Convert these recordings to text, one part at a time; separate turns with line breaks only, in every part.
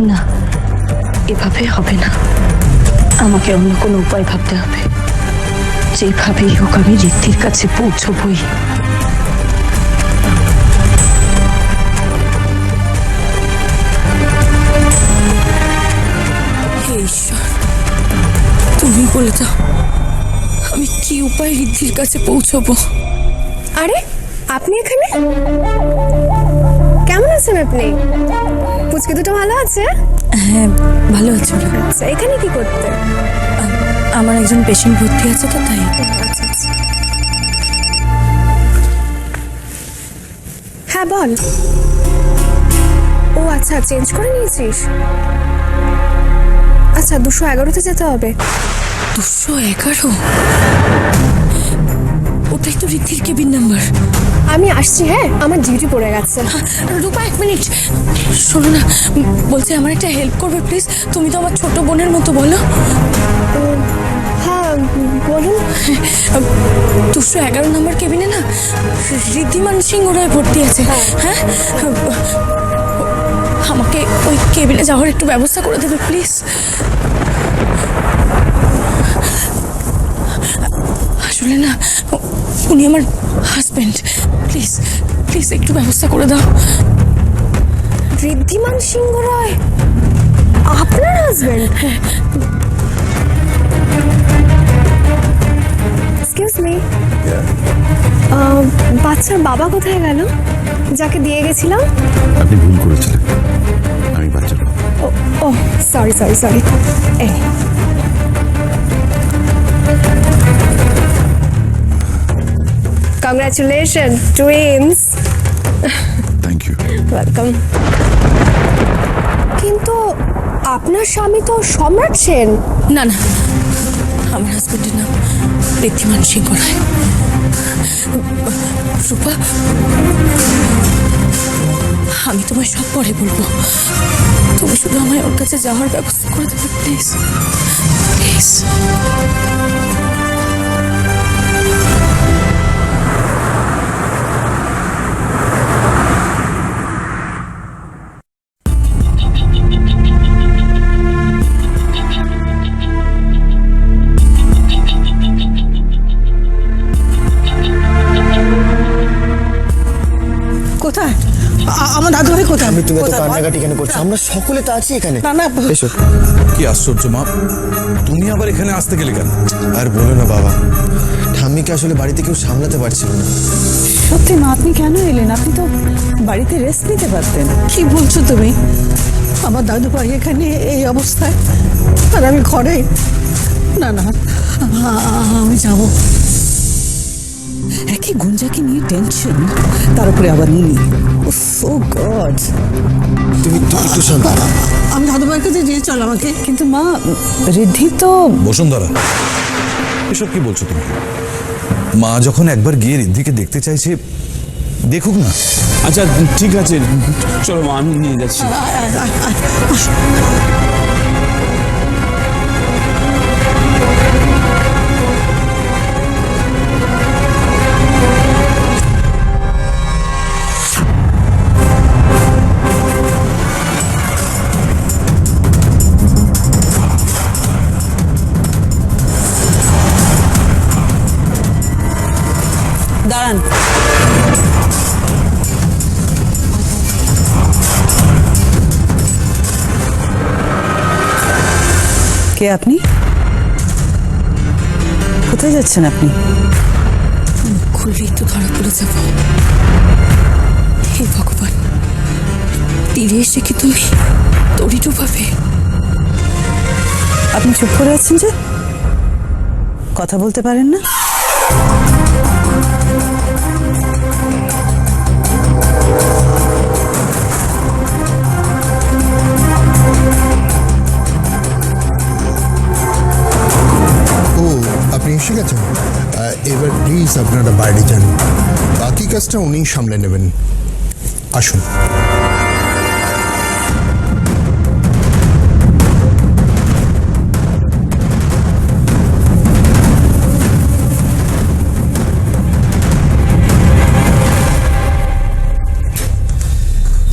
না এভাবে হবে না। আমাকে অন্য কোনো উপায় ভাবতে হবে। যেভাবেই হোক আমি ঋদ্ধির কাছে পৌঁছবই।
তুমি বলে দাও আমি কি উপায় ঋদ্ধির কাছে পৌঁছবো?
আরে আপনি এখানে? কেমন আছেন আপনি? পুচকে দুটো ভালো আছে?
হ্যাঁ ভালো আছো
আচ্ছা এখানে কি করতে?
আমার একজন পেশেন্ট ভর্তি আছে তো তাই।
আচ্ছা আচ্ছা। হ্যাঁ বল। ও আচ্ছা চেঞ্জ করে নিয়েছিস? আচ্ছা দুশো এগারোতে যেতে হবে।
দুশো এগারো? ওটাই তো ঋদ্ধির কেবিন নাম্বার
আমি আসছি হ্যাঁ? আমার ডিউটি পড়ে গেছে।
রূপা এক মিনিট। শোনো না বলছি আমার একটা হেল্প করবে প্লিজ তুমি তো আমার ছোট বোনের মতো বলো।
হ্যাঁ বলুন।
দুশো এগারো নম্বর কেবিনে না ঋদ্ধিমান সিং ওরাই ভর্তি আছে। হ্যাঁ। আমাকে ওই কেবিনে যাওয়ার একটু ব্যবস্থা করে দেবে প্লিজ আসলে না উনি আমার হাজব্যান্ড প্লিজ প্লিজ একটু ব্যবস্থা করে দাও।
ঋদ্ধিমান সিংহ রায় আপনার হাজবেন্ড এক্সকিউজ মি বাচ্চার বাবা কোথায় গেল? যাকে দিয়ে গেছিলাম?
আপনি ভুল করেছিলেন। আমি বাচ্চা বাবা।
Oh oh sorry sorry sorry এই congratulation twins
thank you
welcome কিন্তু আপনার স্বামী তো সম্রাট সেন।
না না আমার হাজব্যান্ডের নাম ঋদ্ধিমান সিংহ রায়। রূপা আমি তোমায় সব পরে বলব। তুমি শুধু আমায় ওর কাছে যাওয়ার ব্যবস্থা করে দেবে প্লিজ প্লিজ
আমি তুমি এত কান্নাকাটি কেন করছ? আমরা সকলে তো আছি এখানে।
না না।
এসো।
কি আশ্চর্য মা। তুমি আবার এখানে আসতে গেলে কেন?
আর বলো না বাবা। ঠাম্মিকে আসলে বাড়িতে কেউ সামলাতে পারছিল না।
সত্যি মা আপনি কেন এলেন? আপনি তো বাড়িতে রেস্ট নিতে পারতেন।
কি বলছো তুমি? আমার দাদু ভাই এখানে এই অবস্থায় আর আমি ঘরে। না না আমি যাব।
একই গুঞ্জাকে নিয়ে টেনশন তার উপরে আবার নিনি ও গড
তুমি তুমি শান্ত
আমি দাদু কাছে নিয়ে চল আমাকে
কিন্তু মা রিদ্ধি তো
বসুন্ধরা এসব কি বলছো তুমি মা যখন একবার গিয়ে রিদ্ধিকে দেখতে চাইছে দেখুক না
আচ্ছা ঠিক আছে চলো মা আমি নিয়ে যাচ্ছি
দাঁড়ান। কে আপনি? কোথায় যাচ্ছেন আপনি?
খুললেই তো ধরা পড়ে যাব। হে ভগবান তীরে এসে কি তুমি তরিটু পাবে
আপনি চুপ করে আছেন যে? কথা বলতে পারেন না?
এসে গেছেন এবার প্লিজ আপনারা বাইরে যান। বাকি কাজটা উনি সামলে নেবেন। আসুন।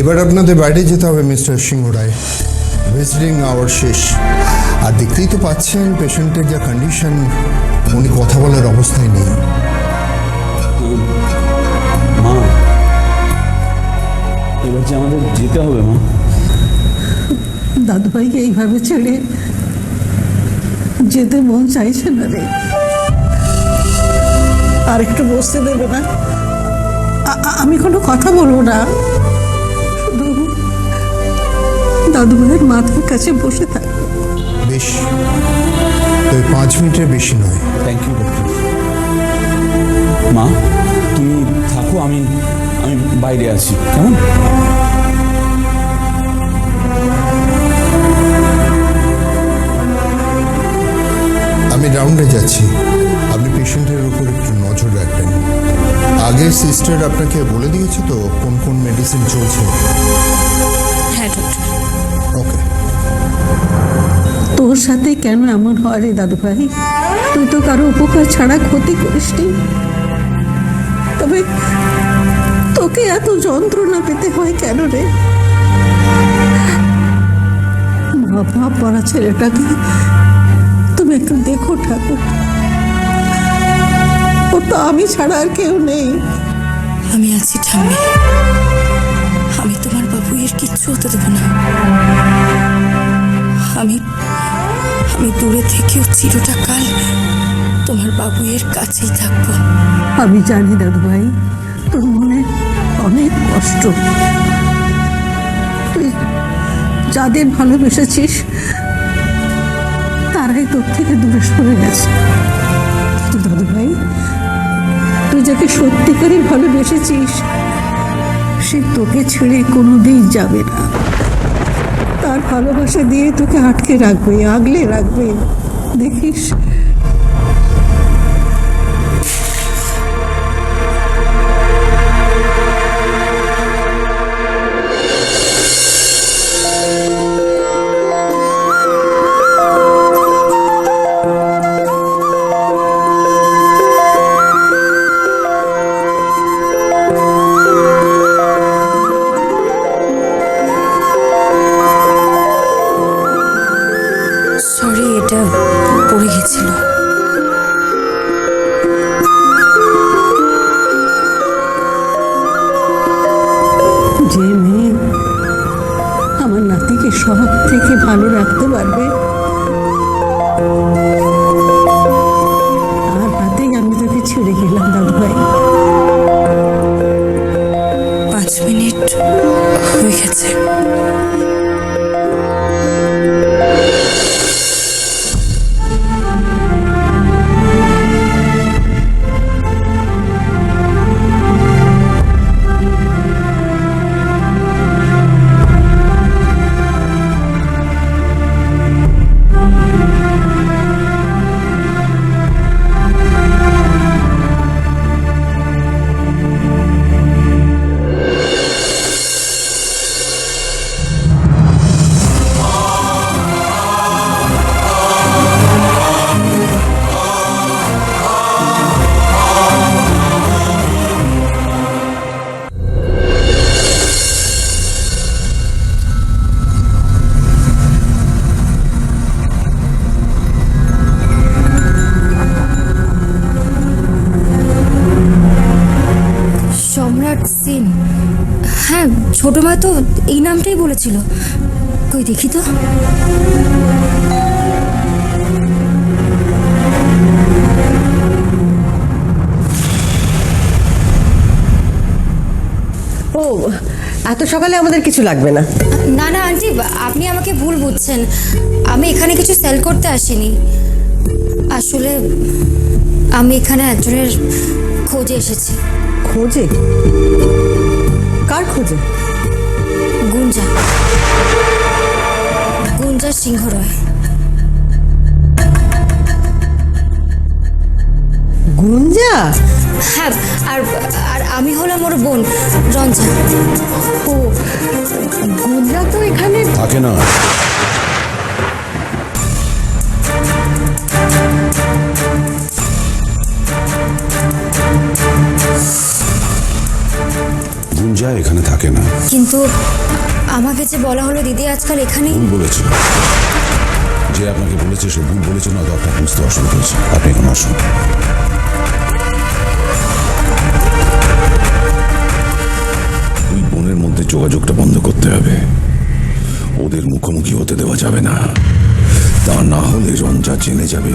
এবার আপনাদের বাইরে যেতে হবে, mister Singha Roy visiting hour শেষ। আর দেখতেই তো পাচ্ছেন পেশেন্টের যা কন্ডিশন উনি কথা বলার অবস্থায় নেই।
মা এবার যে আমাদের যেতে হবে মা।
দাদুভাইকে এইভাবে ছেড়ে যেতে মন চাইছে না রে। আর একটু বসতে দেবে না। আমি কোনো কথা বলব না। দাদুভাইয়ের মাথার কাছে বসে থাকব
বেশ। তবে পাঁচ মিনিটের বেশি নয়।
থ্যাংক ইউ ডক্টর মা তুমি থাকো আমি আমি বাইরে আছি। কেমন?
আমি রাউন্ডে যাচ্ছি। আপনি পেশেন্টের উপর একটু নজর রাখবেন। আগের সিস্টার আপনাকে বলে দিয়েছে তো কোন কোন মেডিসিন চলছে?
হ্যাঁ ডক্টর
ওকে
তোর সাথে কেন এমন হয় রে দাদুভাই? তুই তো কারও উপকার ছাড়া ক্ষতি করিসনি তবে তোকে এত যন্ত্রণা পেতে হয় কেন রে? মা বাপ পড়া ছেলেটাকে তুমি একটু দেখো ঠাকুর। ও তো আমি ছাড়া আর কেউ নেই।
আমি আছি ঠাম্মি। আমি তোমার বাবুইয়ের কিচ্ছু হতে দেবো না। আমি আমি দূরে থেকেও চিরটা কাল তোমার বাবুইয়ের কাছেই থাকব।
আমি জানি দাদু ভাই তোর মনে অনেক কষ্ট। তুই যাদের ভালোবেসেছিস, তারাই তোর থেকে দূরে সরে গেছে। কিন্তু দাদু ভাই তুই যাকে সত্যিকারই ভালোবেসেছিস, সে তোকে ছেড়ে কোনোদিন যাবে না। তার ভালোবাসা দিয়ে তোকে আটকে রাখবে আগলে রাখবে। দেখিস
এই নামটাই বলেছিল। কই দেখি তো।
ও এত সকালে আমাদের কিছু লাগবে না।
না না আন্টি আপনি আমাকে ভুল বুঝছেন। আমি এখানে কিছু সেল করতে আসিনি। আসলে আমি এখানে একজনের খোঁজে এসেছি।
খোঁজে? কার খোঁজে?
গুঞ্জা। গুঞ্জা সিংহ রয়
গুঞ্জা?
হ্যাঁ আর আর আমি হলাম ওর বোন রঞ্জা
ও গুঞ্জা তো এখানে
থাকে না। এখানে থাকে না।
কিন্তু আমাকে যে বলা হলো দিদি আজকাল এখানেই।
ভুল বলেছে। যে আপনাকে বলেছে সে ভুল বলেছে না আপনার বুঝতে অসুবিধা হয়েছে। আপনি এখন আসুন। দুই বোনের মধ্যে যোগাযোগটা বন্ধ করতে হবে। ওদের মুখোমুখি হতে দেওয়া যাবে না। তা না হলে রঞ্জা জেনে যাবে।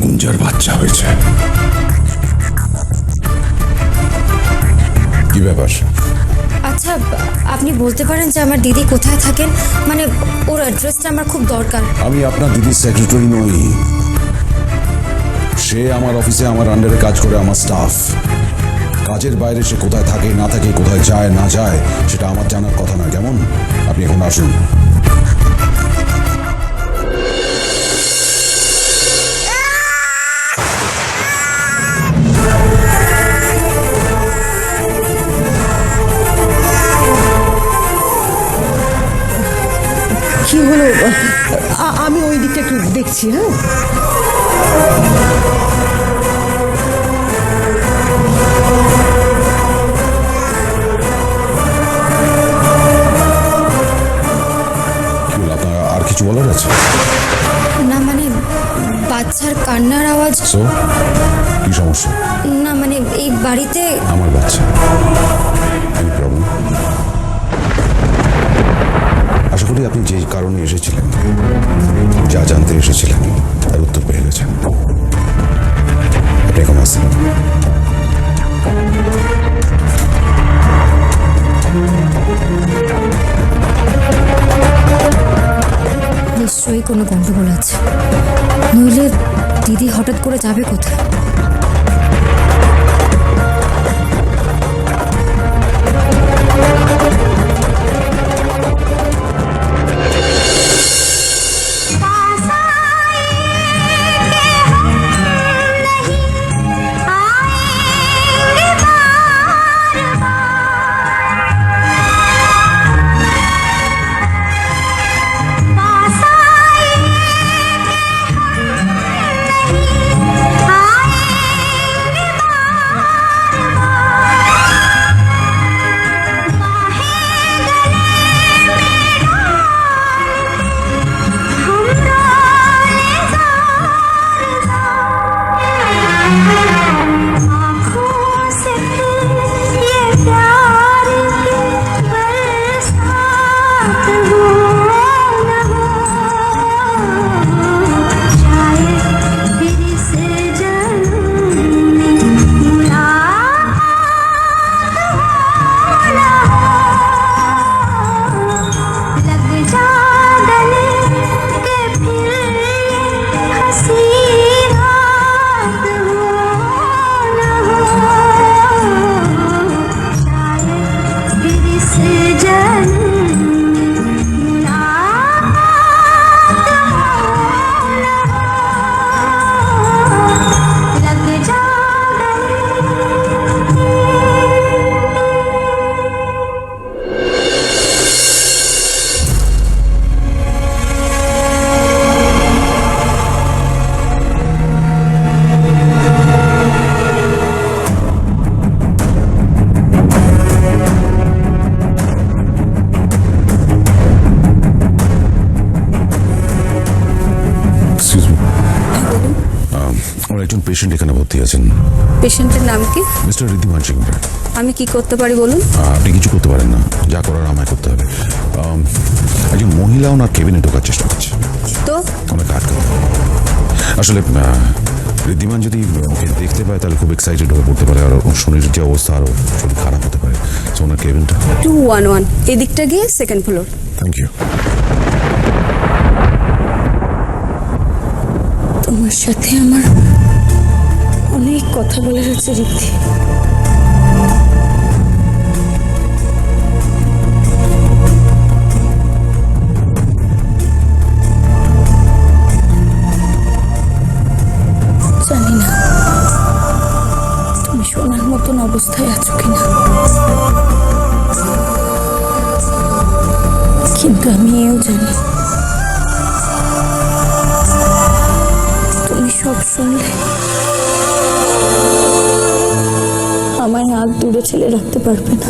গুঞ্জার বাচ্চা হয়েছে। কি ব্যাপার?
আচ্ছা আপনি বলতে পারেন যে আমার দিদি কোথায় থাকেন? মানে ওর অ্যাড্রেসটা আমার খুব দরকার।
আমি আপনার দিদির সেক্রেটারি নই। সে আমার অফিসে আমার আন্ডারে কাজ করে আমার স্টাফ কাজের বাইরে সে কোথায় থাকে, না থাকে, কোথায় যায়, না যায়, সেটা আমার জানার কথা না কেমন? আপনি এখন আসুন।
হলো আমি ওই দিকটা একটু দেখছি হ্যাঁ?
কি হলো আর কিছু বলার আছে?
না মানে বাচ্চার কান্নার আওয়াজ?
সো কি সমস্যা?
না মানে এই বাড়িতে
আমার বাচ্চা। এনি প্রবলেম করি আপনি যে কারণে এসেছিলেন, যা জানতে এসেছিলেন, তার উত্তর পেয়ে গেছেন।
নিশ্চয়ই কোনো গন্ডগোল আছে। নইলে দিদি হঠাৎ করে যাবে কোথায়?
একজন পেশেন্ট এখানে ভর্তি আছেন।
পেশেন্টের নাম কি?
মিস্টার ঋদ্ধিমান সিং
আমি কি করতে পারি বলুন?
আপনি কিছু করতে পারেন না। যা করার আমায় করতে হবে। একজন মহিলা ওনার কেবিনে ঢোকার চেষ্টা করছে।
তো?
ওনাকে আটকাতে। আসলে ঋদ্ধিমান যদি ওকে দেখতে পায় তাহলে খুব এক্সাইটেড হয়ে পড়তে পারে। আর ওর শরীরের যে অবস্থা আরও শরীর খারাপ হতে পারে। তো ওনার কেবিনটা
টু ওয়ান ওয়ান এদিকটা গিয়ে সেকেন্ড ফ্লোর
থ্যাংক ইউ
তোমার সাথে আমার অনেক কথা বলার আছে রিদ্ধি তুমি মতন অবস্থায় আছো কিনা। কিন্তু আমি এও জানি আর দূরে ছেলে রাখতে পারবে না।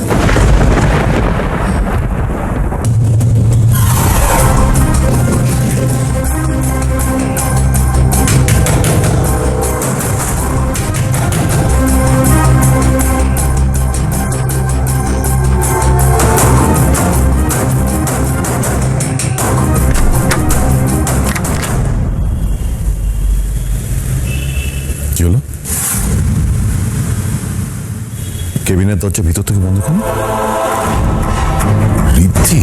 কেবিনের দরজা ভিতর থেকে বন্ধ করুন। ঋদ্ধি।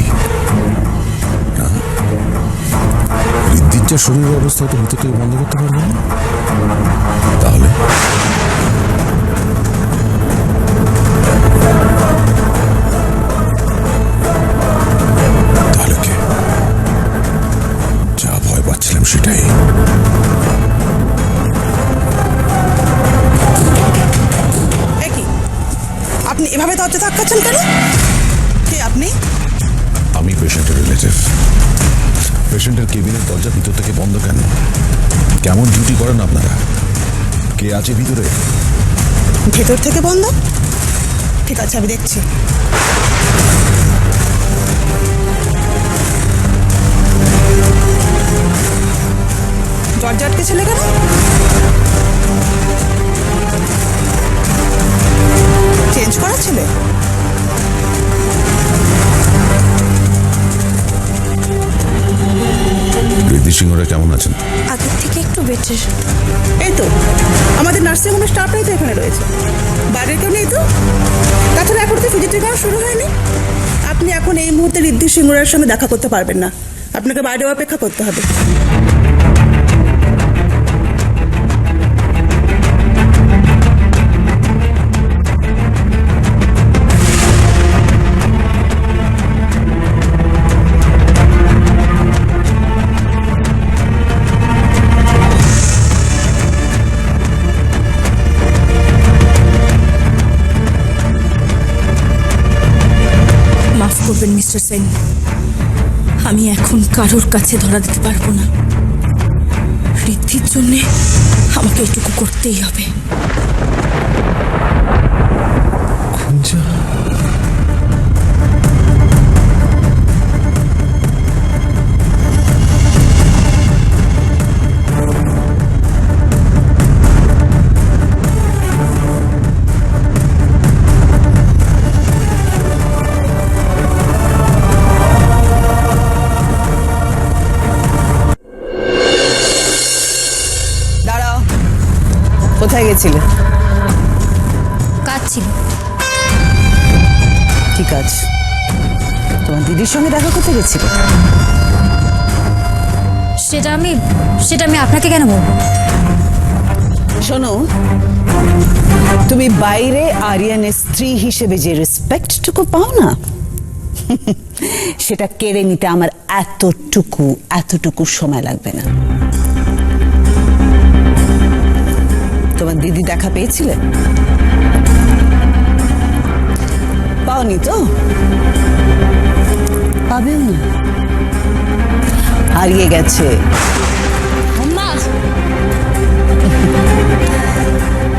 ঋদ্ধির যা শরীরের অবস্থা হয়তো ভিতর থেকে বন্ধ করতে পারবে না। কেমন ডিউটি করেন আপনারা? কে আছে ভিতরে?
ভেতর থেকে বন্ধ? ঠিক আছে আমি দেখছি। দরজা আটকে ছেলে কেন চেঞ্জ করা ছেলে?
ঋদ্ধি সিংহরা কেমন আছেন?
বেটার
এই তো, আমাদের নার্সিং হোমের স্টাফটাই তো এখানে রয়েছে। বাইরের কেউ নেই তো? তাছাড়া এখন তো ফিজিওথেরাপি শুরু হয়নি। আপনি এখন এই মুহূর্তে ঋদ্ধি সিংহরার সঙ্গে দেখা করতে পারবেন না। আপনাকে বাইরে অপেক্ষা করতে হবে।
মিস্টার সেন আমি এখন কারোর কাছে ধরা দিতে পারব না। ঋদ্ধির জন্যে আমাকে এটুকু করতেই হবে।
সঙ্গে দেখা করতে গেছিলে?
সেটা আমি সেটা আমি আপনাকে কেন বলব?
শোনো তুমি বাইরে আরিয়ানের স্ত্রী হিসেবে যে রেসপেক্টটুকু পাও না সেটা কেড়ে নিতে আমার এতটুকু এতটুকু সময় লাগবে না। তোমার দিদি দেখা পেয়েছিলে? পাওনি তো? পাবেও না হারিয়ে গেছে।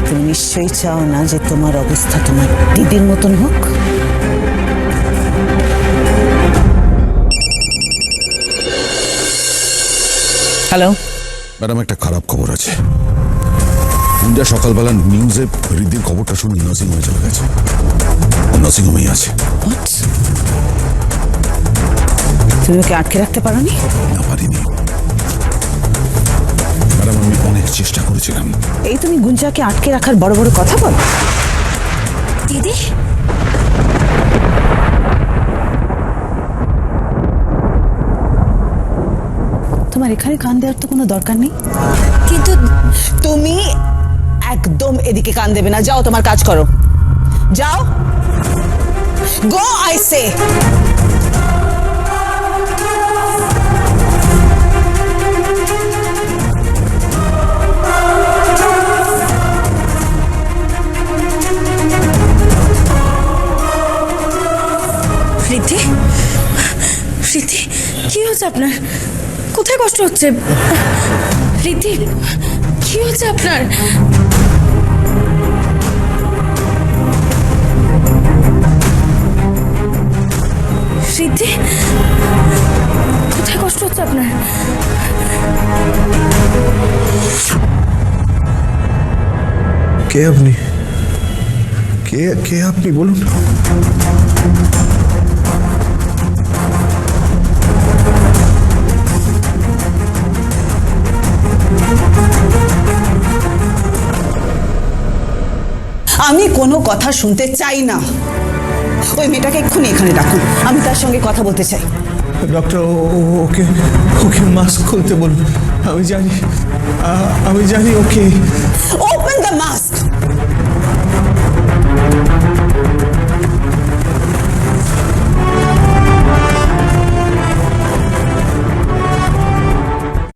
তুমি নিশ্চয়ই চাও না যে তোমার অবস্থা তোমার দিদির মতন হোক? হ্যালো।
ম্যাডাম একটা খারাপ খবর আছে। গুঞ্জা সকালবেলা নিউজে ঋদ্ধির খবরটা শুনে নার্সিং হোমে চলে গেছে। নার্সিং হোমেই আছে
তুমি ওকে আটকে রাখতে পারোনি?
না পারিনি। ম্যাডাম আমি অনেক চেষ্টা করেছিলাম।
এই তুমি গুঞ্জাকে আটকে রাখার বড় বড় কথা বল।
দিদি?
তোমার এখানে কান দেওয়ার তো কোনো দরকার নেই?
কিন্তু
তুমি একদম এদিকে কান দেবে না। যাও তোমার কাজ করো। যাও। গো আই সে
কষ্ট হচ্ছে। ঋদ্ধি কি হচ্ছে আপনার? ঋদ্ধি কোথায় কষ্ট হচ্ছে আপনার?
কে আপনি? কে কে আপনি, বলুন।
আমি কোনো কথা শুনতে চাই না। ওই মেয়েটাকে এক্ষুনি এখানে ডাকুন। আমি তার সঙ্গে কথা বলতে চাই।
ডক্টর ওকে ওকে মাস্ক খুলতে বলুন। আমি জানি আমি জানি ওকে
ওপেন দ্য মাস্ক